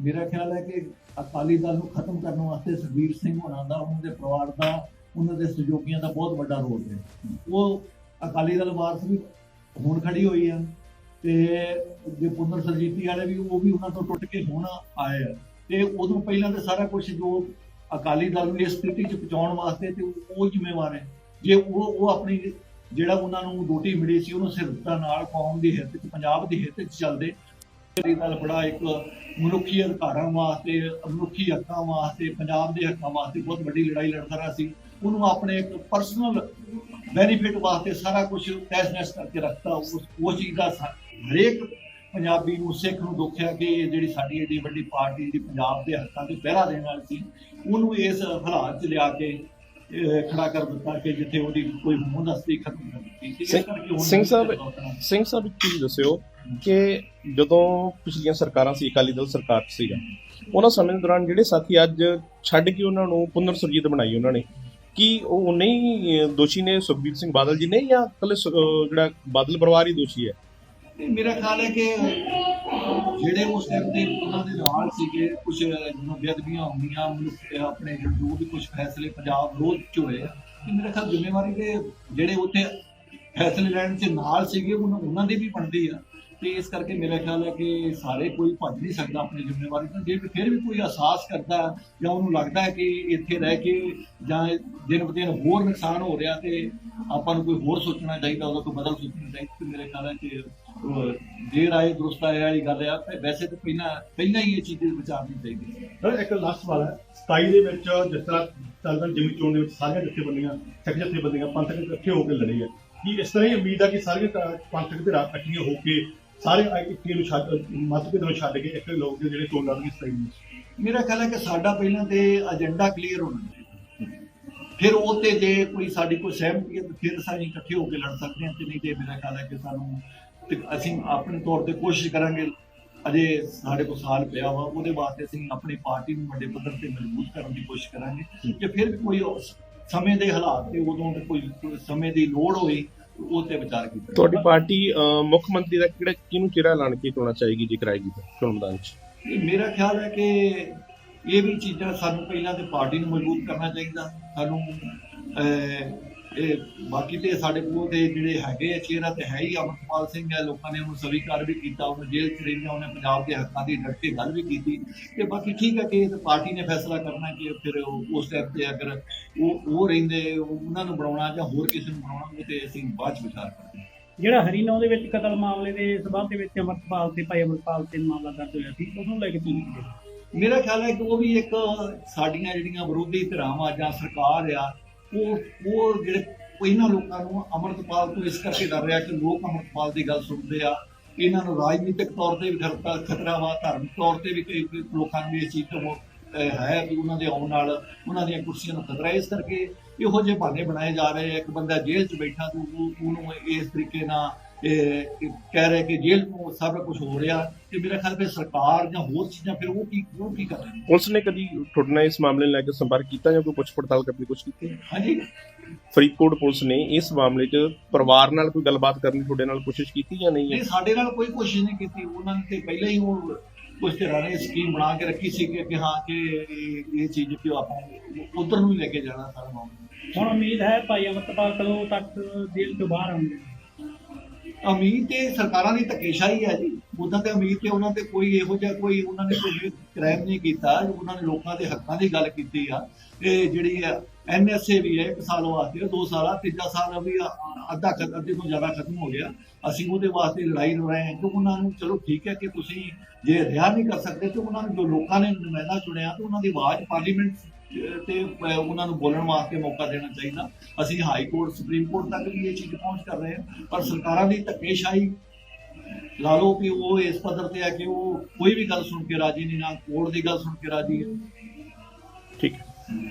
ਮੇਰਾ ਖਿਆਲ ਹੈ ਕਿ ਅਕਾਲੀ ਦਲ ਨੂੰ ਖਤਮ ਕਰਨ ਵਾਸਤੇ ਸੁਖਬੀਰ ਸਿੰਘ ਹੋਣਾ ਦਾ, ਉਹਨਾਂ ਦੇ ਪਰਿਵਾਰ ਦਾ, ਉਹਨਾਂ ਦੇ ਸਹਿਯੋਗੀਆਂ ਦਾ ਬਹੁਤ ਵੱਡਾ ਰੋਲ ਹੈ। ਉਹ ਅਕਾਲੀ ਦਲ ਵਾਰਸ ਵੀ ਹੁਣ ਖੜੀ ਹੋਈ ਆ ਤੇ ਜੇ ਪੁਨਰ ਸਰਜੀਤੀ ਵਾਲੇ ਵੀ, ਉਹ ਵੀ ਉਹਨਾਂ ਤੋਂ ਟੁੱਟ ਕੇ ਹੁਣ ਆਏ ਆ। ਤੇ ਉਦੋਂ ਪਹਿਲਾਂ ਤੇ ਸਾਰਾ ਕੁਝ ਜੋ ਅਕਾਲੀ ਦਲ ਨੂੰ ਇਸ ਸਥਿਤੀ 'ਚ ਪਹੁੰਚਾਉਣ ਵਾਸਤੇ ਤੇ ਉਹ ਜ਼ਿੰਮੇਵਾਰ ਹੈ। ਜੇ ਉਹ ਉਹ ਆਪਣੀ ਜਿਹੜਾ ਉਹਨਾਂ ਨੂੰ ਡਿਊਟੀ ਮਿਲੀ ਸੀ, ਉਹਨੂੰ ਸਿਰਤਾ ਨਾਲ ਕੌਮ ਦੀ ਹਿੱਤ 'ਚ, ਪੰਜਾਬ ਦੀ ਹਿੱਤ 'ਚ ਚੱਲਦੇ ਅਕਾਲੀ ਦਲ ਬੜਾ ਇੱਕ ਮਨੁੱਖੀ ਅਧਿਕਾਰਾਂ ਵਾਸਤੇ ਮਨੁੱਖੀ ਹੱਕਾਂ ਵਾਸਤੇ ਪੰਜਾਬ ਦੇ ਹੱਕਾਂ ਵਾਸਤੇ ਬਹੁਤ ਵੱਡੀ ਲੜਾਈ ਲੜਦਾ ਰਿਹਾ ਸੀ। ਉਹਨੂੰ ਆਪਣੇ ਇੱਕ ਪਰਸਨਲ ਬੈਨੀਫਿਟ ਵਾਸਤੇ ਸਾਰਾ ਕੁਝ ਤੈਸ-ਨੈਸ ਕਰਕੇ ਰੱਖਤਾ ਉਸ ਉਹ ਚੀਜ਼ ਦਾ ਹਰੇਕ ਪੰਜਾਬੀ ਨੂੰ ਸਿੱਖ ਨੂੰ ਦੁੱਖ ਹੈ ਕਿ ਇਹ ਜਿਹੜੀ ਸਾਡੀ ਏਡੀ ਵੱਡੀ ਪਾਰਟੀ ਜਿਹੜੀ ਪੰਜਾਬ ਦੇ ਹੱਕਾਂ ਤੇ ਪਹਿਰਾ ਦੇਣ ਵਾਲੀ ਸੀ ਉਹਨੂੰ ਇਸ ਹਾਲਾਤ 'ਚ ਲਿਆ ਕੇ ਖੜਾ ਕਰ ਦਿੱਤਾ ਕਿ ਜਿੱਥੇ ਉਹਦੀ ਕੋਈ ਹੋਂਦ ਹਸਤੀ ਖਤਮ ਕਰ ਦਿੱਤੀ ਸਿੰਘ- ਸਾਹਿਬ- ਸਿੰਘ ਸਾਹਿਬ ਇੱਕ ਚੀਜ਼ ਦੱਸਿਓ ਕਿ ਜਦੋਂ ਪਿਛਲੀਆਂ ਸਰਕਾਰਾਂ ਸੀ, ਅਕਾਲੀ ਦਲ ਸਰਕਾਰ ਸੀਗਾ, ਉਹਨਾਂ ਸਮੇਂ ਦੇ ਦੌਰਾਨ ਜਿਹੜੇ ਸਾਥੀ ਅੱਜ ਛੱਡ ਕੇ ਉਹਨਾਂ ਨੂੰ ਪੁਨਰ ਸੁਰਜੀਤ ਬਣਾਈ ਉਹਨਾਂ ਨੇ, ਕੀ ਉਹ ਨਹੀਂ ਦੋਸ਼ੀ ਨੇ ਸੁਖਬੀਰ ਸਿੰਘ ਬਾਦਲ ਜੀ ਨੇ ਜਾਂ ਕੱਲੇ ਜਿਹੜਾ ਬਾਦਲ ਪਰਿਵਾਰ ਹੀ ਦੋਸ਼ੀ ਹੈ? ਮੇਰਾ ਖਿਆਲ ਹੈ ਕਿ ਜਿਹੜੇ ਉਸ ਟਾਈਮ ਦੇ ਉਹਨਾਂ ਦੇ ਨਾਲ ਸੀਗੇ ਕੁਝ ਜਿਵੇਂ ਬੇਅਦਬੀਆਂ ਹੁੰਦੀਆਂ ਆਪਣੇ ਜੋ ਵੀ ਕੁਝ ਫੈਸਲੇ ਪੰਜਾਬ ਵਿਰੋਧ ਚ ਹੋਏ, ਤੇ ਮੇਰਾ ਖਿਆਲ ਜ਼ਿੰਮੇਵਾਰੀ ਦੇ ਜਿਹੜੇ ਉੱਥੇ ਫੈਸਲੇ ਲੈਣ ਚ ਨਾਲ ਸੀਗੇ, ਉਹਨਾਂ ਦੀ ਵੀ ਬਣਦੀ ਆ। ਤੇ ਇਸ ਕਰਕੇ ਮੇਰਾ ਖਿਆਲ ਹੈ ਕਿ ਸਾਰੇ ਕੋਈ ਭੱਜ ਨਹੀਂ ਸਕਦਾ ਆਪਣੀ ਜ਼ਿੰਮੇਵਾਰੀ ਤੋਂ। ਜੇ ਫਿਰ ਵੀ ਕੋਈ ਅਹਿਸਾਸ ਕਰਦਾ ਜਾਂ ਉਹਨੂੰ ਲੱਗਦਾ ਹੈ ਕਿ ਇੱਥੇ ਰਹਿ ਕੇ ਜਾਂ ਦਿਨ ਬ ਦਿਨ ਹੋਰ ਨੁਕਸਾਨ ਹੋ ਰਿਹਾ ਤੇ ਆਪਾਂ ਨੂੰ ਕੋਈ ਹੋਰ ਸੋਚਣਾ ਚਾਹੀਦਾ ਉਹਦਾ ਕੋਈ ਬਦਲ ਸੋਚਣਾ ਚਾਹੀਦਾ ਤੇ ਮੇਰੇ ਖਿਆਲ ਹੈ ਕਿ ਅਹ, ਦੇਰ ਦਰੁਸਤ ਆਏ ਵਾਲੀ ਗੱਲ ਆ ਤੇ ਵੈਸੇ ਤਾਂ ਪਹਿਲਾਂ ਪਹਿਲਾਂ ਹੀ ਇਹ ਚੀਜ਼ ਵਿਚਾਰਨੀ ਚਾਹੀਦੀ ਹੈ। ਸਰ ਇੱਕ ਲਾਸਟ ਸਵਾਲ ਹੈ। 27 ਦੇ ਵਿੱਚ ਜਿਸ ਤਰ੍ਹਾਂ ਚੱਲਦਾ ਜਿਮੀ ਚੋਣ ਦੇ ਵਿੱਚ ਸਾਰੀਆਂ ਜਥੇਬੰਦੀਆਂ ਸਿੱਖ ਜਥੇਬੰਦੀਆਂ ਪੰਥਕ ਇਕੱਠੇ ਹੋ ਕੇ ਲੜੀ ਹੈ। ਕੀ ਇਸ ਤਰ੍ਹਾਂ ਹੀ ਉਮੀਦ ਹੈ ਕਿ ਸਾਰੀਆਂ ਕ- ਪੰਥਕ ਧਿਰਾਂ ਇਕੱਠੀਆਂ ਹੋ ਕੇ ਸਾਰੇ ਇੱਕ ਨੂੰ ਛੱਡ ਮਤਭੇਦ ਨੂੰ ਛੱਡ ਕੇ ਇੱਕ ਲੋਕ ਦੇ ਜਿਹੜੇ ਚੋਣ ਲੜਨਗੇ 27 ਵਿੱਚ ਮੇਰਾ ਖਿਆਲ ਹੈ ਕਿ ਸਾਡਾ ਪਹਿਲਾਂ ਤੇ ਏਜੰਡਾ ਕਲੀਅਰ ਹੋਣਾ ਫਿਰ ਉਹ ਤੇ ਜੇ ਕੋਈ ਸਾਡੀ ਕੋਈ ਸਹਿਮਤੀ ਹੈ, ਤਾਂ ਫਿਰ ਅਸੀਂ ਇਕੱਠੇ ਹੋ ਕੇ ਲੜ ਸਕਦੇ ਹਾਂ ਤੇ ਨਹੀਂ ਤੇ ਮੇਰਾ ਖਿਆਲ ਹੈ ਕਿ ਸਾਨੂੰ ਅਸੀਂ ਆਪਣੇ ਤੌਰ ਤੇ ਕੋਸ਼ਿਸ਼ ਕਰਾਂਗੇ, ਅਜੇ ਸਾਡੇ ਕੋਲ ਸਾਲ ਪਿਆ ਵਾ, ਉਹਦੇ ਵਾਸਤੇ ਅਸੀਂ ਆਪਣੀ ਪਾਰਟੀ ਨੂੰ ਵੱਡੇ ਪੱਧਰ ਤੇ ਮਜ਼ਬੂਤ ਕਰਨ ਦੀ ਕੋਸ਼ਿਸ਼ ਕਰਾਂਗੇ ਜੇ ਫਿਰ ਵੀ ਕੋਈ ਸਮੇਂ ਦੇ ਹਾਲਾਤ ਤੇ ਉਦੋਂ ਕੋਈ ਸਮੇਂ ਦੀ ਲੋੜ ਹੋਈ ਉਹ ਤੇ ਵਿਚਾਰ ਕੀਤਾ ਤੁਹਾਡੀ ਪਾਰਟੀ ਮੁੱਖ ਮੰਤਰੀ ਦਾ ਕਿਹੜਾ ਕਿਹਨੂੰ ਚਿਹਰਾ ਐਲਾਨ ਕੇ ਚੁਣਨਾ ਚਾਹੇਗੀ ਜੇ ਕਰਾਏਗੀ ਚੋਣ ਮੈਦਾਨ 'ਚ? ਮੇਰਾ ਖਿਆਲ ਹੈ ਕਿ ਇਹ ਵੀ ਚੀਜ਼ਾਂ ਸਾਨੂੰ ਪਹਿਲਾਂ ਤੇ ਪਾਰਟੀ ਨੂੰ ਮਜ਼ਬੂਤ ਕਰਨਾ ਚਾਹੀਦਾ। ਸਾਨੂੰ ਇਹ ਬਾਕੀ ਤੇ ਸਾਡੇ ਕੋਲ ਦੇ ਜਿਹੜੇ ਹੈਗੇ ਆ ਚਿਹਰਾ ਤੇ ਹੈ ਹੀ ਅਮਰਪਾਲ ਸਿੰਘ ਹੈ ਲੋਕਾਂ ਨੇ ਉਹਨੂੰ ਸਵੀਕਾਰ ਵੀ ਕੀਤਾ ਉਹਨੂੰ ਜੇਲ੍ਹ ਚ ਰਹਿੰਦਾ ਉਹਨੇ ਪੰਜਾਬ ਦੇ ਹੱਕਾਂ ਦੀ ਡਟ ਕੇ ਗੱਲ ਵੀ ਕੀਤੀ। ਤੇ ਬਾਕੀ ਠੀਕ ਹੈ ਕਿ ਇਹ ਤਾਂ ਪਾਰਟੀ ਨੇ ਫੈਸਲਾ ਕਰਨਾ ਕਿ ਫਿਰ ਉਸ ਟਾਈਮ ਤੇ ਅਗਰ ਉਹ ਉਹ ਰਹਿੰਦੇ ਉਹਨਾਂ ਨੂੰ ਬਣਾਉਣਾ ਜਾਂ ਹੋਰ ਕਿਸੇ ਨੂੰ ਬਣਾਉਣਾ ਉਹ ਤੇ ਅਸੀਂ ਬਾਅਦ ਚ ਵਿਚਾਰ ਕਰਾਂਗੇ ਜਿਹੜਾ ਹਰੀਨੌਂ ਦੇ ਵਿੱਚ ਕਤਲ ਮਾਮਲੇ ਦੇ ਸਬੰਧ ਦੇ ਵਿੱਚ ਅਮਰਪਾਲ ਤੇ ਭਾਈ ਅਮਰਪਾਲ ਤੇ ਮਾਮਲਾ ਦਰਜ ਹੋਇਆ ਸੀ ਉਸ ਨੂੰ ਲੈ ਕੇ ਕੀ ਮੇਰਾ ਖਿਆਲ ਹੈ ਕਿ ਉਹ ਵੀ ਇੱਕ ਸਾਡੀਆਂ ਜਿਹੜੀਆਂ ਵਿਰੋਧੀ ਧਿਰਾਵਾਂ ਜਾਂ ਸਰਕਾਰ ਆ ਉਹ ਉਹ ਜਿਹੜੇ ਇਹਨਾਂ ਲੋਕਾਂ ਨੂੰ ਅਮਰਤਪਾਲ ਤੋਂ ਇਸ ਕਰਕੇ ਡਰ ਰਿਹਾ ਕਿ ਲੋਕ ਅਮਰਤਪਾਲ ਦੀ ਗੱਲ ਸੁਣਦੇ ਆ ਇਹਨਾਂ ਨੂੰ ਰਾਜਨੀਤਿਕ ਤੌਰ ਤੇ ਵੀ ਖਤਰਾ ਖਤਰਾ ਵਾ, ਧਾਰਮਿਕ ਤੌਰ ਤੇ ਵੀ ਕਈ ਲੋਕਾਂ ਨੂੰ ਇਸ ਚੀਜ਼ ਤੋਂ ਹੈ ਵੀ ਉਹਨਾਂ ਦੇ ਆਉਣ ਨਾਲ, ਉਹਨਾਂ ਦੀਆਂ ਕੁਰਸੀਆਂ ਨੂੰ ਖਤਰਾ ਇਸ ਕਰਕੇ ਇਹੋ ਜਿਹੇ ਬਹਾਨੇ ਬਣਾਏ ਜਾ ਰਹੇ ਆ। ਇੱਕ ਬੰਦਾ ਜੇਲ੍ਹ 'ਚ ਬੈਠਾ ਤੂੰ ਉਹਨੂੰ ਇਸ ਤਰੀਕੇ ਨਾਲ ਕਹਿ ਰਹੇ ਕਿ ਜੇਲ੍ਹ ਤੋਂ ਸਭ ਕੁਝ ਹੋ ਰਿਹਾ ਤੇ ਮੇਰਾ ਖਿਆਲ ਫਿਰ ਸਰਕਾਰ ਜਾਂ ਹੋਰ ਚੀਜ਼ਾਂ ਫਿਰ ਉਹ ਕੀ ਉਹ ਕੀ ਕਰ ਰਹੀ ਪੁਲਿਸ ਨੇ ਕਦੀ ਤੁਹਾਡੇ ਨਾਲ ਇਸ ਮਾਮਲੇ ਨੂੰ ਲੈ ਕੇ ਸੰਪਰਕ ਕੀਤਾ ਜਾਂ ਕੋਈ ਪੁੱਛ ਪੜਤਾਲ ਕਰਨ ਦੀ ਕੋਸ਼ਿਸ਼ ਕੀਤੀ? ਹਾਂਜੀ। ਫਰੀਦਕੋਟ ਪੁਲਿਸ ਨੇ ਇਸ ਮਾਮਲੇ 'ਚ ਪਰਿਵਾਰ ਨਾਲ ਕੋਈ ਗੱਲਬਾਤ ਕਰਨ ਦੀ ਤੁਹਾਡੇ ਨਾਲ ਕੋਸ਼ਿਸ਼ ਕੀਤੀ ਜਾਂ ਨਹੀਂ? ਨਹੀਂ ਹੈ ਸਾਡੇ ਨਾਲ ਕੋਈ ਕੋਸ਼ਿਸ਼ ਨਹੀਂ ਕੀਤੀ। ਉਹਨਾਂ ਨੇ ਤੇ ਪਹਿਲਾਂ ਹੀ ਉਹ ਕੁਝ ਤਰ੍ਹਾਂ ਨੇ ਸਕੀਮ ਬਣਾ ਕੇ ਰੱਖੀ ਸੀ ਕਿ ਹਾਂ ਕਿ ਇਹ ਚੀਜ਼ ਕਿ ਆਪਾਂ ਉਧਰ ਨੂੰ ਲੈ ਕੇ ਜਾਣਾ ਸਾਰਾ ਮਾਮਲਾ। ਹੁਣ ਉਮੀਦ ਹੈ ਭਾਈ ਅਮਰਪਾਲ ਕਦੋਂ ਤੱਕ ਜੇਲ੍ਹ ਤੋਂ ਬਾਹਰ ਆਉਣਗੇ? ਉਮੀਦ ਤੇ ਸਰਕਾਰਾਂ ਦੀ ਧੱਕੇਸ਼ਾਹੀ ਹੈ ਜੀ। ਉਦਾਂ ਤੇ ਉਮੀਦ ਤੇ ਉਹਨਾਂ ਤੇ ਕੋਈ ਇਹੋ ਜਿਹਾ ਕੋਈ ਉਹਨਾਂ ਨੇ ਕੋਈ ਕ੍ਰਾਈਮ ਨਹੀਂ ਕੀਤਾ, ਉਹਨਾਂ ਨੇ ਲੋਕਾਂ ਦੇ ਹੱਕਾਂ ਦੀ ਗੱਲ ਕੀਤੀ ਆ। ਤੇ ਜਿਹੜੀ ਐਨਐਸਏ ਵੀ ਹੈ ਇੱਕ ਸਾਲ ਵਾਸਤੇ ਦੋ ਸਾਲਾ ਤੀਜਾ ਸਾਲ ਵੀ ਅੱਧਾ ਖ- ਅੱਧੇ ਤੋਂ ਜ਼ਿਆਦਾ ਖਤਮ ਹੋ ਗਿਆ। ਅਸੀਂ ਉਹਦੇ ਵਾਸਤੇ ਲੜਾਈ ਲੜ ਰਹੇ ਹਾਂ। ਕਿ ਉਹਨਾਂ ਨੂੰ ਚਲੋ ਠੀਕ ਹੈ ਕਿ ਤੁਸੀਂ ਜੇ ਰਿਹਾ ਨਹੀਂ ਕਰ ਸਕਦੇ, ਤੇ ਉਹਨਾਂ ਨੂੰ ਜੋ ਲੋਕਾਂ ਨੇ ਨੁਮਾਇੰਦਾ ਚੁਣਿਆ, ਤੇ ਉਹਨਾਂ ਦੀ ਆਵਾਜ਼ ਪਾਰਲੀਮੈਂਟ ਤੇ ਉਹਨਾਂ ਨੂੰ ਬੋਲਣ ਵਾਸਤੇ ਮੌਕਾ ਦੇਣਾ ਚਾਹੀਦਾ। ਅਸੀਂ ਹਾਈ ਕੋਰਟ, ਸੁਪਰੀਮ ਕੋਰਟ ਤੱਕ ਵੀ ਇਹ ਚੀਜ਼ ਪਹੁੰਚ ਕਰ ਰਹੇ ਹਾਂ, ਪਰ ਸਰਕਾਰਾਂ ਦੀ ਧੱਕੇਸ਼ਾਹੀ ਲਾ ਲਓ ਕਿ ਉਹ ਇਸ ਪੱਧਰ ਤੇ ਹੈ ਕਿ ਉਹ ਕੋਈ ਵੀ ਗੱਲ ਸੁਣ ਕੇ ਰਾਜੀ ਨਹੀਂ, ਨਾ ਕੋਰਟ ਦੀ ਗੱਲ ਸੁਣ ਕੇ ਰਾਜੀ ਹੈ। ਠੀਕ ਹੈ।